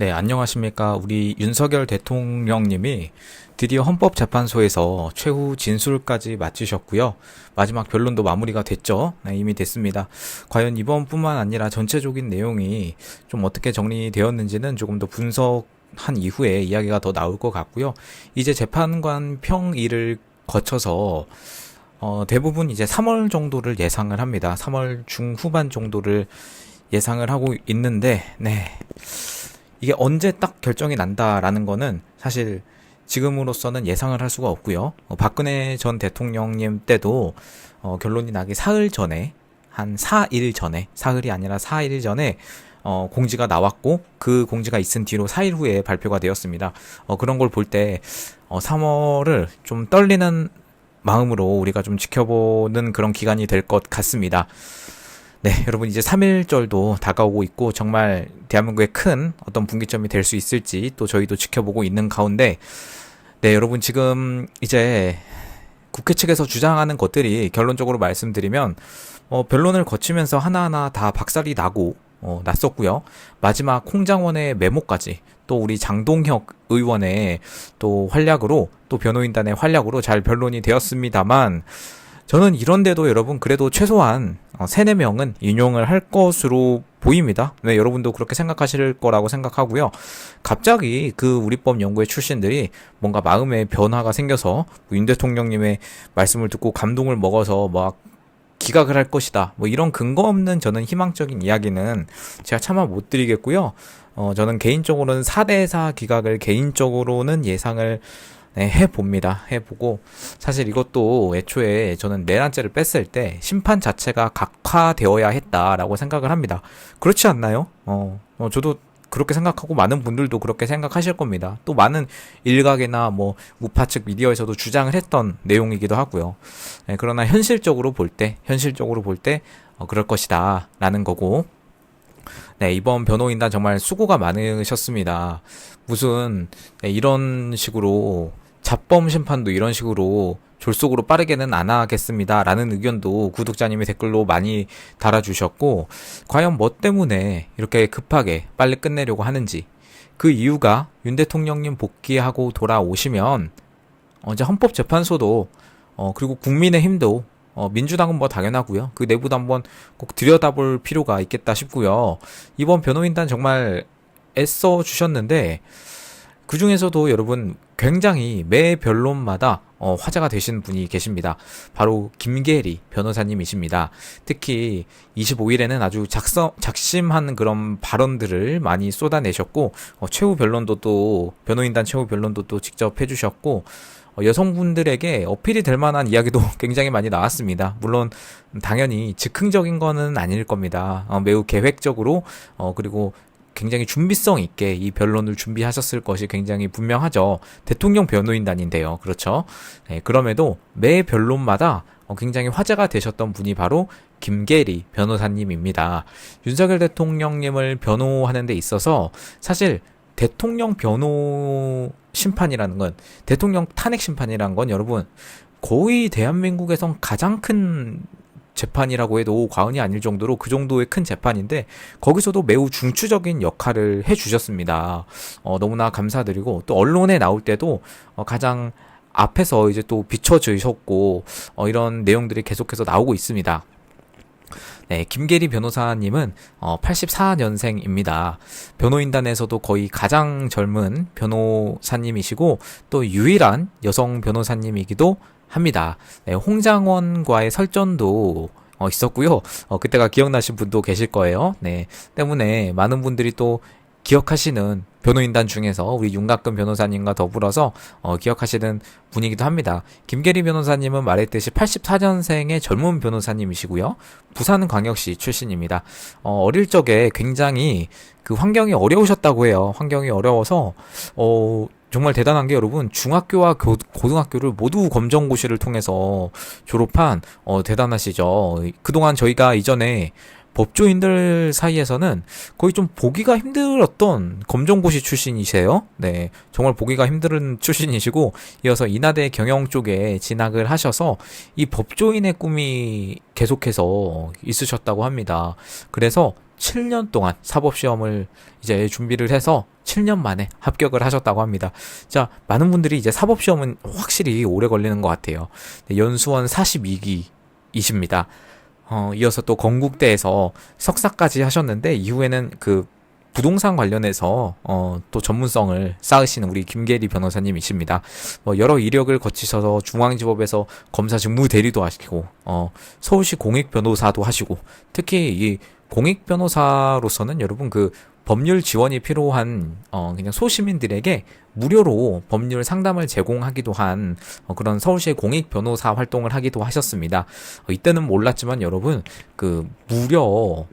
네, 안녕하십니까. 우리 윤석열 대통령님이 드디어 헌법재판소에서 최후 진술까지 마치셨고요. 마지막 변론도 마무리가 됐죠. 네, 이미 됐습니다. 과연 이번뿐만 아니라 전체적인 내용이 좀 어떻게 정리되었는지는 조금 더 분석한 이후에 이야기가 더 나올 것 같고요. 이제 재판관 평일을 거쳐서 어, 대부분 이제 3월 정도를 예상을 합니다. 3월 중후반 정도를 예상을 하고 있는데, 네. 이게 언제 딱 결정이 난다라는 거는 사실 지금으로서는 예상을 할 수가 없고요. 어, 박근혜 전 대통령님 때도 어, 결론이 나기 사흘 전에 한 4일 전에 사흘이 아니라 4일 전에 어, 공지가 나왔고 그 공지가 있은 뒤로 4일 후에 발표가 되었습니다. 어, 그런 걸 볼때 어, 3월을 좀 떨리는 마음으로 우리가 좀 지켜보는 그런 기간이 될 것 같습니다. 네, 여러분 이제 3일절도 다가오고 있고 정말 대한민국의 큰 어떤 분기점이 될 수 있을지 또 저희도 지켜보고 있는 가운데 네, 여러분 지금 이제 국회 측에서 주장하는 것들이 결론적으로 말씀드리면 어, 변론을 거치면서 하나하나 다 박살이 나고 어, 났었고요. 마지막 홍장원의 메모까지 또 우리 장동혁 의원의 또 활약으로 또 변호인단의 활약으로 잘 변론이 되었습니다만 저는 이런데도 여러분 그래도 최소한 어, 3, 4명은 인용을 할 것으로 보입니다. 네, 여러분도 그렇게 생각하실 거라고 생각하고요. 갑자기 그 우리법 연구회 출신들이 뭔가 마음의 변화가 생겨서 윤 대통령님의 말씀을 듣고 감동을 먹어서 막 기각을 할 것이다. 뭐 이런 근거 없는 저는 희망적인 이야기는 제가 차마 못 드리겠고요. 어, 저는 개인적으로는 4대4 기각을 개인적으로는 예상을 네, 해봅니다. 해보고 사실 이것도 애초에 저는 내란죄를 뺐을 때 심판 자체가 각화되어야 했다라고 생각을 합니다. 그렇지 않나요? 어, 어 저도 그렇게 생각하고 많은 분들도 그렇게 생각하실 겁니다. 또 많은 일각이나 뭐 우파 측 미디어에서도 주장을 했던 내용이기도 하고요. 네, 그러나 현실적으로 볼 때, 현실적으로 볼때 어, 그럴 것이다라는 거고. 네, 이번 변호인단 정말 수고가 많으셨습니다. 무슨 네, 이런 식으로 잡범 심판도 이런 식으로 졸속으로 빠르게는 안 하겠습니다. 라는 의견도 구독자님이 댓글로 많이 달아주셨고, 과연 뭐 때문에 이렇게 급하게 빨리 끝내려고 하는지, 그 이유가 윤 대통령님 복귀하고 돌아오시면, 어, 이제 헌법재판소도, 어, 그리고 국민의 힘도, 어, 민주당은 뭐 당연하고요. 그 내부도 한번 꼭 들여다볼 필요가 있겠다 싶고요. 이번 변호인단 정말 애써 주셨는데, 그 중에서도 여러분 굉장히 매 변론마다 어, 화제가 되신 분이 계십니다. 바로 김계리 변호사님이십니다. 특히 25일에는 아주 작성, 작심한 그런 발언들을 많이 쏟아내셨고, 어, 최후 변론도 또, 변호인단 최후 변론도 또 직접 해주셨고, 어, 여성분들에게 어필이 될 만한 이야기도 굉장히 많이 나왔습니다. 물론, 당연히 즉흥적인 거는 아닐 겁니다. 어, 매우 계획적으로, 어, 그리고 굉장히 준비성 있게 이 변론을 준비하셨을 것이 굉장히 분명하죠. 대통령 변호인단인데요. 그렇죠. 네, 그럼에도 매 변론마다 어, 굉장히 화제가 되셨던 분이 바로 김계리 변호사님입니다. 윤석열 대통령님을 변호하는 데 있어서 사실 대통령 변호 심판이라는 건 대통령 탄핵 심판이라는 건 여러분 거의 대한민국에선 가장 큰 재판이라고 해도 과언이 아닐 정도로 그 정도의 큰 재판인데 거기서도 매우 중추적인 역할을 해주셨습니다. 어, 너무나 감사드리고 또 언론에 나올 때도 어, 가장 앞에서 이제 또 비춰주셨고 어, 이런 내용들이 계속해서 나오고 있습니다. 네, 김계리 변호사님은 어, 84년생입니다. 변호인단에서도 거의 가장 젊은 변호사님이시고 또 유일한 여성 변호사님이기도 합니다. 네, 홍장원과의 설전도 어, 있었고요. 어, 그때가 기억나신 분도 계실 거예요. 네, 때문에 많은 분들이 또 기억하시는 변호인단 중에서 우리 윤가끔 변호사님과 더불어서 어, 기억하시는 분이기도 합니다. 김계리 변호사님은 말했듯이 84년생의 젊은 변호사님이시고요. 부산광역시 출신입니다. 어, 어릴 적에 굉장히 그 환경이 어려우셨다고 해요. 환경이 어려워서 어, 정말 대단한 게 여러분 중학교와 고, 고등학교를 모두 검정고시를 통해서 졸업한 어, 대단하시죠. 그동안 저희가 이전에 법조인들 사이에서는 거의 좀 보기가 힘들었던 검정고시 출신이세요. 네. 정말 보기가 힘든 출신이시고, 이어서 인하대 경영 쪽에 진학을 하셔서 이 법조인의 꿈이 계속해서 있으셨다고 합니다. 그래서 7년 동안 사법시험을 이제 준비를 해서 7년 만에 합격을 하셨다고 합니다. 자, 많은 분들이 이제 사법시험은 확실히 오래 걸리는 것 같아요. 네, 연수원 42기 이십니다. 어, 이어서 또 건국대에서 석사까지 하셨는데 이후에는 그 부동산 관련해서 어, 또 전문성을 쌓으시는 우리 김계리 변호사님이십니다. 뭐 여러 이력을 거치셔서 중앙지법에서 검사 직무 대리도 하시고 어, 서울시 공익 변호사도 하시고 특히 이 공익 변호사로서는 여러분 그 법률 지원이 필요한 어 그냥 소시민들에게 무료로 법률 상담을 제공하기도 한 어, 그런 서울시의 공익 변호사 활동을 하기도 하셨습니다. 어, 이때는 몰랐지만 여러분 그 무려 어,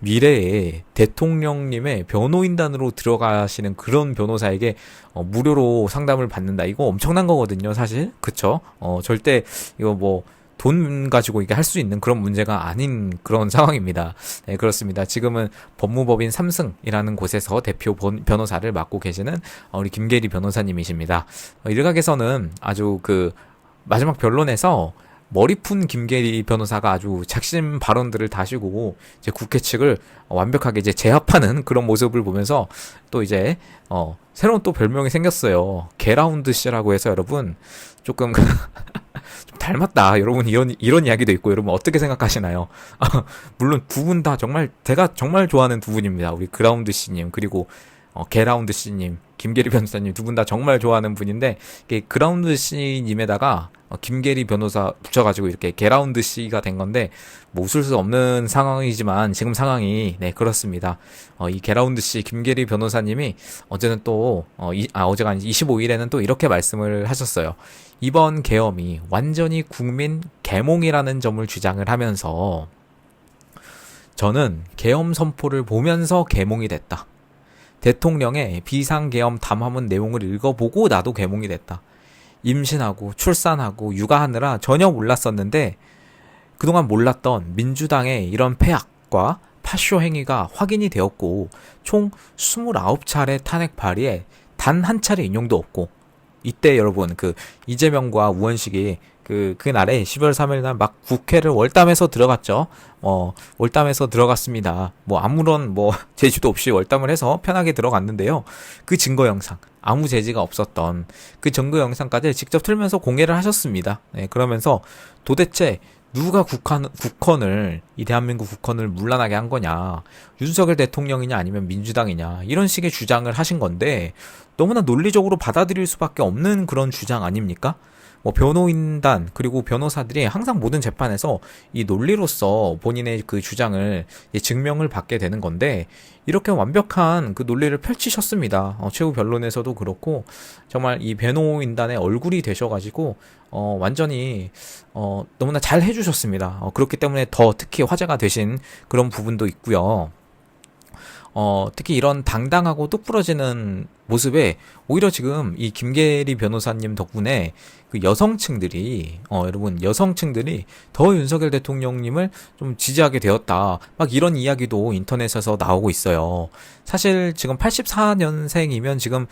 미래에 대통령님의 변호인단으로 들어가시는 그런 변호사에게 어, 무료로 상담을 받는다 이거 엄청난 거거든요 사실 그쵸? 어 절대 이거 뭐 돈 가지고 이게 할 수 있는 그런 문제가 아닌 그런 상황입니다. 네, 그렇습니다. 지금은 법무법인 삼승이라는 곳에서 대표 본- 변호사를 맡고 계시는 어, 우리 김계리 변호사님이십니다. 어, 일각에서는 아주 그 마지막 변론에서 머리 푼 김계리 변호사가 아주 작심 발언들을 다시고 이제 국회 측을 완벽하게 이제 제압하는 그런 모습을 보면서 또 이제 어 새로운 또 별명이 생겼어요. 개라운드 씨라고 해서 여러분 조금 좀 닮았다. 여러분 이런 이런 이야기도 있고 여러분 어떻게 생각하시나요? 물론 두 분 다 정말 제가 정말 좋아하는 두 분입니다. 우리 그라운드 씨님 그리고 어, 게라운드 씨님, 김계리 변호사님 두 분 다 정말 좋아하는 분인데 그라운드 씨님에다가 어, 김계리 변호사 붙여가지고 이렇게 게라운드 씨가 된 건데 뭐 웃을 수 없는 상황이지만 지금 상황이 네 그렇습니다. 어, 이 게라운드 씨 김계리 변호사님이 어제는 또 어, 이, 아 어제가 아니 25일에는 또 이렇게 말씀을 하셨어요. 이번 계엄이 완전히 국민 계몽이라는 점을 주장을 하면서 저는 계엄 선포를 보면서 계몽이 됐다. 대통령의 비상계엄 담화문 내용을 읽어보고 나도 계몽이 됐다. 임신하고 출산하고 육아하느라 전혀 몰랐었는데 그동안 몰랐던 민주당의 이런 폐악과 파쇼 행위가 확인이 되었고 총 29차례 탄핵 발의에 단 한 차례 인용도 없고 이때 여러분 그 이재명과 우원식이 그 그날에 12월 3일 날 막 국회를 월담해서 들어갔죠. 어 월담해서 들어갔습니다. 뭐 아무런 뭐 제지도 없이 월담을 해서 편하게 들어갔는데요. 그 증거 영상 아무 제지가 없었던 그 증거 영상까지 직접 틀면서 공개를 하셨습니다. 네, 그러면서 도대체 누가 국한, 국헌을 이 대한민국 국헌을 물러나게 한 거냐 윤석열 대통령이냐 아니면 민주당이냐 이런 식의 주장을 하신 건데 너무나 논리적으로 받아들일 수밖에 없는 그런 주장 아닙니까? 뭐 변호인단 그리고 변호사들이 항상 모든 재판에서 이 논리로서 본인의 그 주장을 이 증명을 받게 되는 건데 이렇게 완벽한 그 논리를 펼치셨습니다. 어, 최후 변론에서도 그렇고 정말 이 변호인단의 얼굴이 되셔가지고 어, 완전히 어, 너무나 잘 해주셨습니다. 어, 그렇기 때문에 더 특히 화제가 되신 그런 부분도 있고요. 어, 특히 이런 당당하고 똑부러지는 모습에 오히려 지금 이 김계리 변호사님 덕분에 그 여성층들이, 어, 여러분, 여성층들이 더 윤석열 대통령님을 좀 지지하게 되었다. 막 이런 이야기도 인터넷에서 나오고 있어요. 사실 지금 84년생이면 지금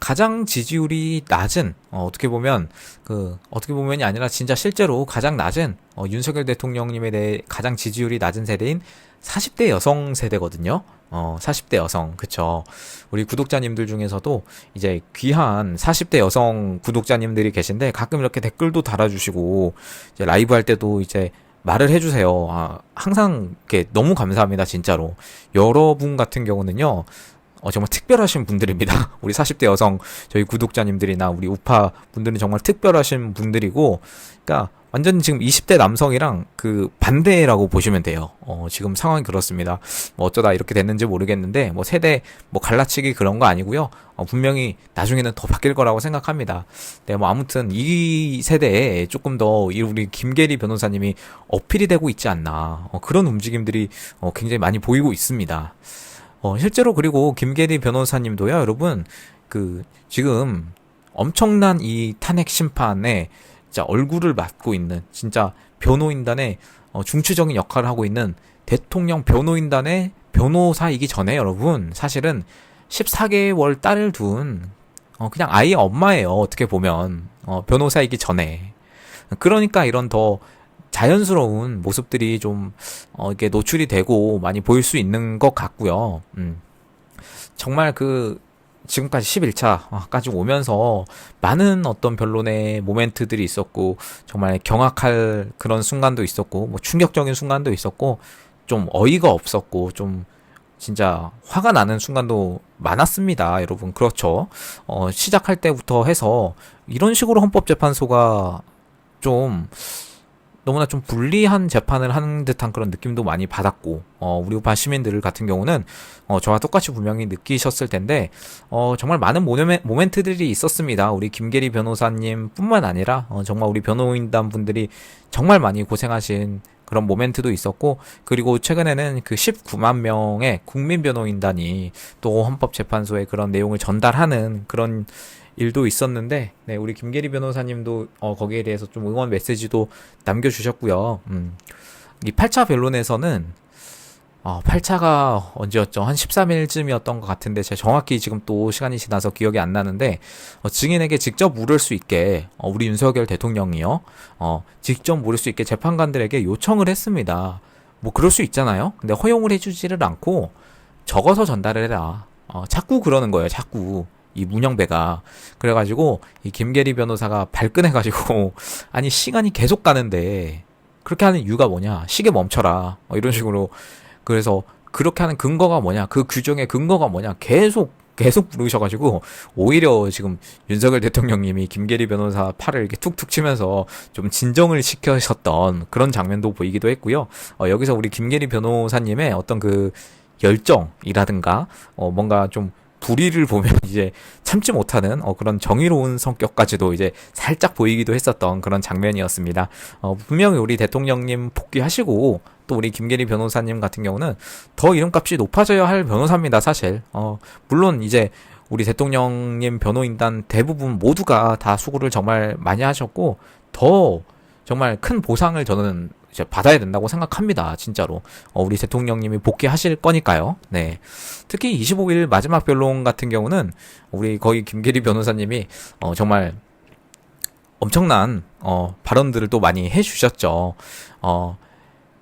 가장 지지율이 낮은 어, 어떻게 보면 그 어떻게 보면이 아니라 진짜 실제로 가장 낮은 어, 윤석열 대통령님에 대해 가장 지지율이 낮은 세대인 40대 여성 세대거든요. 어, 40대 여성, 그쵸. 우리 구독자님들 중에서도 이제 귀한 40대 여성 구독자님들이 계신데 가끔 이렇게 댓글도 달아주시고, 이제 라이브 할 때도 이제 말을 해주세요. 아, 항상 이렇게 너무 감사합니다, 진짜로. 여러분 같은 경우는요, 어, 정말 특별하신 분들입니다. 우리 40대 여성, 저희 구독자님들이나 우리 우파 분들은 정말 특별하신 분들이고, 그러니까 완전 지금 20대 남성이랑 그 반대라고 보시면 돼요. 어, 지금 상황이 그렇습니다. 뭐 어쩌다 이렇게 됐는지 모르겠는데, 뭐 세대 뭐 갈라치기 그런 거 아니고요. 어, 분명히 나중에는 더 바뀔 거라고 생각합니다. 네, 뭐 아무튼 이 세대에 조금 더이 우리 김계리 변호사님이 어필이 되고 있지 않나. 어, 그런 움직임들이 어, 굉장히 많이 보이고 있습니다. 어, 실제로 그리고 김계리 변호사님도요, 여러분, 그, 지금 엄청난 이 탄핵 심판에 진짜 얼굴을 맡고 있는, 진짜 변호인단의 어, 중추적인 역할을 하고 있는 대통령 변호인단의 변호사이기 전에 여러분, 사실은 14개월 딸을 둔, 어, 그냥 아이의 엄마예요, 어떻게 보면. 어, 변호사이기 전에. 그러니까 이런 더 자연스러운 모습들이 좀 어, 이게 노출이 되고 많이 보일 수 있는 것 같고요. 음. 정말 그 지금까지 11차까지 오면서 많은 어떤 변론의 모멘트들이 있었고 정말 경악할 그런 순간도 있었고 뭐 충격적인 순간도 있었고 좀 어이가 없었고 좀 진짜 화가 나는 순간도 많았습니다, 여러분. 그렇죠. 어, 시작할 때부터 해서 이런 식으로 헌법재판소가 좀 너무나 좀 불리한 재판을 하는 듯한 그런 느낌도 많이 받았고, 어, 우리 우파 시민들 같은 경우는, 어, 저와 똑같이 분명히 느끼셨을 텐데, 어, 정말 많은 모멘, 모멘트들이 있었습니다. 우리 김계리 변호사님 뿐만 아니라, 어, 정말 우리 변호인단 분들이 정말 많이 고생하신 그런 모멘트도 있었고, 그리고 최근에는 그 19만 명의 국민 변호인단이 또 헌법재판소에 그런 내용을 전달하는 그런 일도 있었는데, 네, 우리 김계리 변호사님도 어, 거기에 대해서 좀 응원 메시지도 남겨주셨고요. 음, 이 8차 변론에서는 어, 8차가 언제였죠? 한 13일쯤이었던 것 같은데, 제가 정확히 지금 또 시간이 지나서 기억이 안 나는데, 어, 증인에게 직접 물을 수 있게, 어, 우리 윤석열 대통령이요, 어, 직접 물을 수 있게 재판관들에게 요청을 했습니다. 뭐, 그럴 수 있잖아요? 근데 허용을 해주지를 않고, 적어서 전달을 해라. 어, 자꾸 그러는 거예요, 자꾸. 이 문영배가 그래가지고 이 김계리 변호사가 발끈해가지고 아니 시간이 계속 가는데 그렇게 하는 이유가 뭐냐? 시계 멈춰라. 어, 이런 식으로 그래서 그렇게 하는 근거가 뭐냐? 그 규정의 근거가 뭐냐? 계속 계속 부르셔가지고 오히려 지금 윤석열 대통령님이 김계리 변호사 팔을 이렇게 툭툭 치면서 좀 진정을 시켜셨던 그런 장면도 보이기도 했고요. 어, 여기서 우리 김계리 변호사님의 어떤 그 열정이라든가 어, 뭔가 좀 불의를 보면 이제 참지 못하는 어, 그런 정의로운 성격까지도 이제 살짝 보이기도 했었던 그런 장면이었습니다. 어, 분명히 우리 대통령님 복귀하시고 또 우리 김계리 변호사님 같은 경우는 더 이름값이 높아져야 할 변호사입니다, 사실. 어, 물론 이제 우리 대통령님 변호인단 대부분 모두가 다 수고를 정말 많이 하셨고 더 정말 큰 보상을 저는 받아야 된다고 생각합니다. 진짜로. 어, 우리 대통령님이 복귀하실 거니까요. 네. 특히 25일 마지막 변론 같은 경우는 우리 거의 김계리 변호사님이 어, 정말 엄청난 어, 발언들을 또 많이 해주셨죠. 어,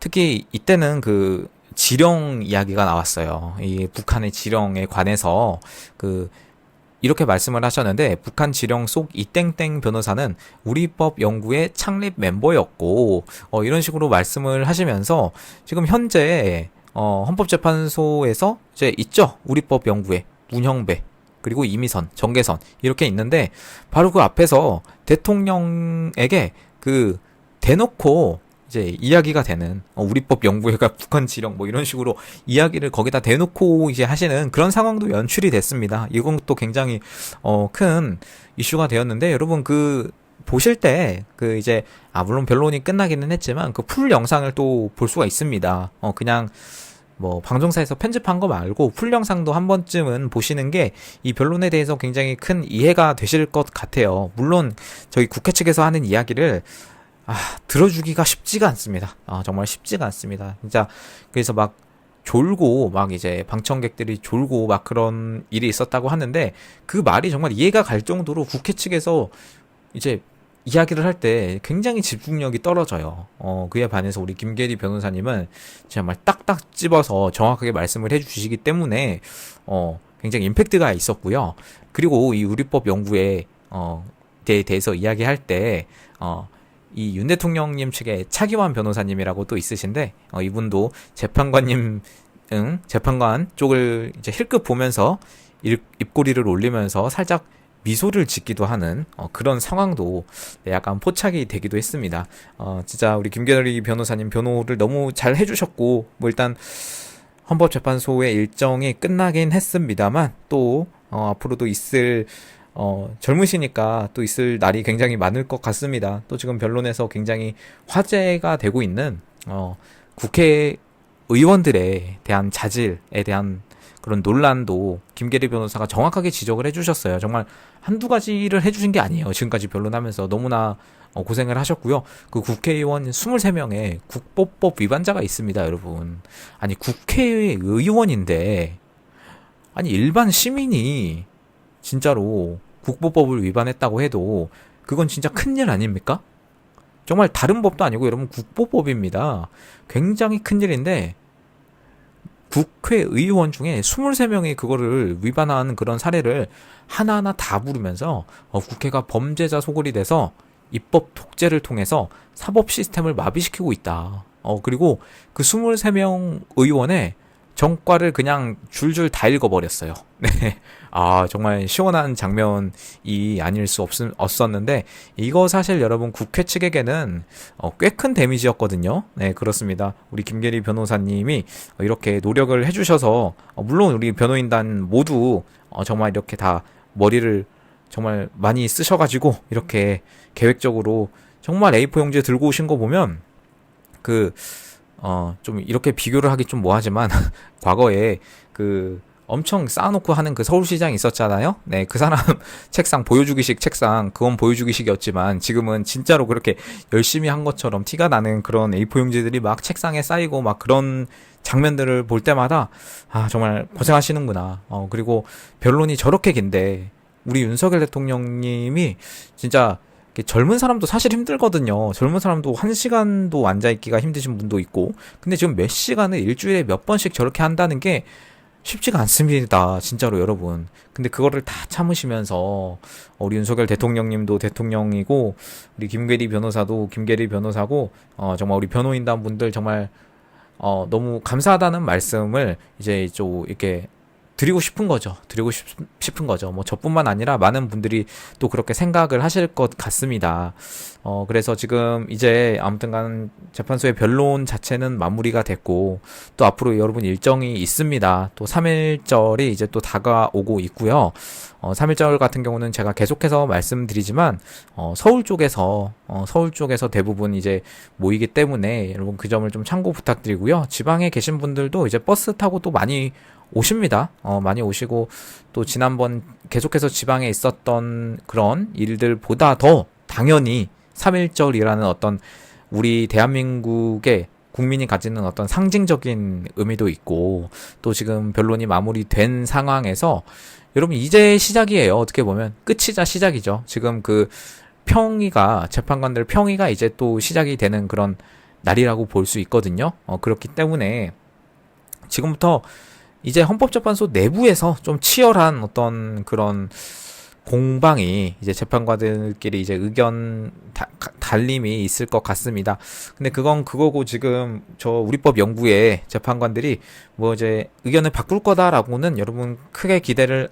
특히 이때는 그 지령 이야기가 나왔어요. 이 북한의 지령에 관해서 그 이렇게 말씀을 하셨는데 북한 지령 속 이땡땡 변호사는 우리법 연구의 창립 멤버였고 어, 이런 식으로 말씀을 하시면서 지금 현재 어, 헌법재판소에서 이제 있죠? 우리법 연구회 문형배 그리고 이미선 정계선 이렇게 있는데 바로 그 앞에서 대통령에게 그 대놓고 이제 이야기가 되는 어, 우리법 연구회가 북한 지령 뭐 이런 식으로 이야기를 거기다 대놓고 이제 하시는 그런 상황도 연출이 됐습니다. 이건 또 굉장히 어, 큰 이슈가 되었는데 여러분 그 보실 때 그 이제 아 물론 변론이 끝나기는 했지만 그 풀 영상을 또 볼 수가 있습니다. 어 그냥 뭐 방송사에서 편집한 거 말고 풀 영상도 한 번쯤은 보시는 게 이 변론에 대해서 굉장히 큰 이해가 되실 것 같아요. 물론 저희 국회 측에서 하는 이야기를 아, 들어주기가 쉽지가 않습니다. 아, 정말 쉽지가 않습니다. 진짜, 그래서 막, 졸고, 막 이제 방청객들이 졸고, 막 그런 일이 있었다고 하는데, 그 말이 정말 이해가 갈 정도로 국회 측에서 이제 이야기를 할 때 굉장히 집중력이 떨어져요. 어, 그에 반해서 우리 김계리 변호사님은 정말 딱딱 집어서 정확하게 말씀을 해주시기 때문에, 어, 굉장히 임팩트가 있었고요. 그리고 이 우리법 연구에, 어, 에 대해서 이야기할 때, 어, 이 윤 대통령님 측에 차기환 변호사님이라고 또 있으신데 어, 이분도 재판관님 응, 재판관 쪽을 이제 힐끗 보면서 입, 입꼬리를 올리면서 살짝 미소를 짓기도 하는 어, 그런 상황도 네, 약간 포착이 되기도 했습니다. 어, 진짜 우리 김계리 변호사님 변호를 너무 잘 해주셨고 뭐 일단 헌법재판소의 일정이 끝나긴 했습니다만 또 어, 앞으로도 있을 어, 젊으시니까 또 있을 날이 굉장히 많을 것 같습니다. 또 지금 변론에서 굉장히 화제가 되고 있는, 어, 국회 의원들에 대한 자질에 대한 그런 논란도 김계리 변호사가 정확하게 지적을 해주셨어요. 정말 한두 가지를 해주신 게 아니에요. 지금까지 변론하면서 너무나 어, 고생을 하셨고요. 그 국회의원 23명의 국보법 위반자가 있습니다, 여러분. 아니, 국회의원인데, 아니, 일반 시민이 진짜로 국보법을 위반했다고 해도 그건 진짜 큰일 아닙니까? 정말 다른 법도 아니고 여러분 국보법입니다. 굉장히 큰 일인데 국회의원 중에 23명이 그거를 위반하는 그런 사례를 하나하나 다 부르면서 어, 국회가 범죄자 소굴이 돼서 입법 독재를 통해서 사법 시스템을 마비시키고 있다. 어, 그리고 그 23명 의원의 정과를 그냥 줄줄 다 읽어버렸어요. 네. 아, 정말 시원한 장면이 아닐 수 없, 없었는데, 이거 사실 여러분 국회 측에게는 어, 꽤 큰 데미지였거든요. 네, 그렇습니다. 우리 김계리 변호사님이 이렇게 노력을 해주셔서, 어, 물론 우리 변호인단 모두 어, 정말 이렇게 다 머리를 정말 많이 쓰셔가지고, 이렇게 계획적으로 정말 A4 용지 들고 오신 거 보면, 그, 어, 좀 이렇게 비교를 하기 좀 뭐하지만, 과거에 그, 엄청 쌓아놓고 하는 그 서울시장이 있었잖아요. 네, 그 사람 책상 보여주기식 책상 그건 보여주기식이었지만 지금은 진짜로 그렇게 열심히 한 것처럼 티가 나는 그런 A4 용지들이 막 책상에 쌓이고 막 그런 장면들을 볼 때마다 아 정말 고생하시는구나. 어 그리고 변론이 저렇게 긴데 우리 윤석열 대통령님이 진짜 젊은 사람도 사실 힘들거든요. 젊은 사람도 한 시간도 앉아있기가 힘드신 분도 있고. 근데 지금 몇 시간을 일주일에 몇 번씩 저렇게 한다는 게 쉽지가 않습니다. 진짜로 여러분. 근데 그거를 다 참으시면서 우리 윤석열 대통령님도 대통령이고 우리 김계리 변호사도 김계리 변호사고 어 정말 우리 변호인단 분들 정말 어 너무 감사하다는 말씀을 이제 좀 이렇게 드리고 싶은 거죠. 드리고 싶, 싶은 거죠. 뭐 저뿐만 아니라 많은 분들이 또 그렇게 생각을 하실 것 같습니다. 어, 그래서 지금 이제 아무튼간 재판소의 변론 자체는 마무리가 됐고 또 앞으로 여러분 일정이 있습니다. 또 3일절이 이제 또 다가오고 있고요. 어, 3일절 같은 경우는 제가 계속해서 말씀드리지만 어, 서울 쪽에서 어, 서울 쪽에서 대부분 이제 모이기 때문에 여러분 그 점을 좀 참고 부탁드리고요. 지방에 계신 분들도 이제 버스 타고 또 많이 오십니다. 어, 많이 오시고 또 지난번 계속해서 지방에 있었던 그런 일들보다 더 당연히 3.1절이라는 어떤 우리 대한민국의 국민이 가지는 어떤 상징적인 의미도 있고 또 지금 변론이 마무리된 상황에서 여러분 이제 시작이에요. 어떻게 보면 끝이자 시작이죠. 지금 그 평의가 재판관들 평의가 이제 또 시작이 되는 그런 날이라고 볼 수 있거든요. 어, 그렇기 때문에 지금부터 이제 헌법재판소 내부에서 좀 치열한 어떤 그런 공방이 이제 재판관들끼리 이제 의견 다, 달림이 있을 것 같습니다. 근데 그건 그거고 지금 저 우리법 연구에 재판관들이 뭐 이제 의견을 바꿀 거다라고는 여러분 크게 기대를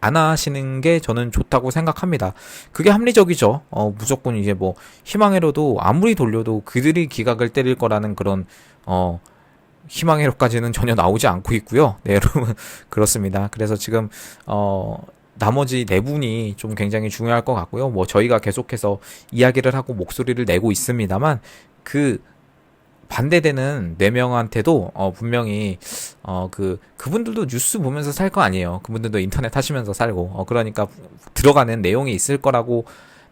안 하시는 게 저는 좋다고 생각합니다. 그게 합리적이죠. 어, 무조건 이제 뭐 희망회로도 아무리 돌려도 그들이 기각을 때릴 거라는 그런 어 희망회로까지는 전혀 나오지 않고 있고요. 네, 여러분 그렇습니다. 그래서 지금 어 나머지 네 분이 좀 굉장히 중요할 것 같고요. 뭐 저희가 계속해서 이야기를 하고 목소리를 내고 있습니다만 그 반대되는 네 명한테도 어 분명히 어 그 그분들도 뉴스 보면서 살 거 아니에요. 그분들도 인터넷 하시면서 살고 어 그러니까 들어가는 내용이 있을 거라고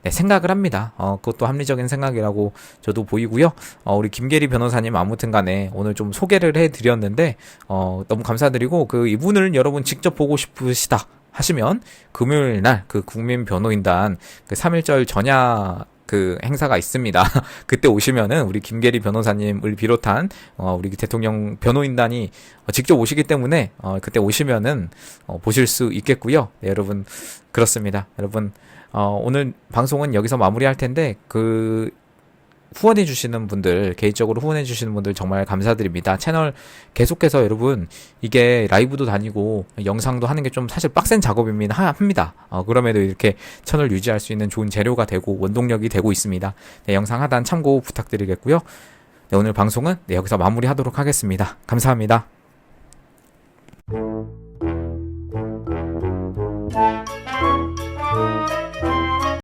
네, 생각을 합니다. 어, 그것도 합리적인 생각이라고 저도 보이고요. 어, 우리 김계리 변호사님 아무튼 간에 오늘 좀 소개를 해드렸는데, 어, 너무 감사드리고, 그 이분을 여러분 직접 보고 싶으시다 하시면, 금요일 날 그 국민 변호인단 그 3일절 전야 그 행사가 있습니다. 그때 오시면은 우리 김계리 변호사님을 비롯한 어 우리 대통령 변호인단이 직접 오시기 때문에 어 그때 오시면은 어 보실 수 있겠고요. 네, 여러분 그렇습니다. 여러분 어, 오늘 방송은 여기서 마무리할 텐데 그 후원해 주시는 분들 개인적으로 후원해 주시는 분들 정말 감사드립니다. 채널 계속해서 여러분 이게 라이브도 다니고 영상도 하는 게 좀 사실 빡센 작업입니다. 합니다. 어, 그럼에도 이렇게 채널 유지할 수 있는 좋은 재료가 되고 원동력이 되고 있습니다. 네, 영상 하단 참고 부탁드리겠고요. 네, 오늘 방송은 네, 여기서 마무리하도록 하겠습니다. 감사합니다.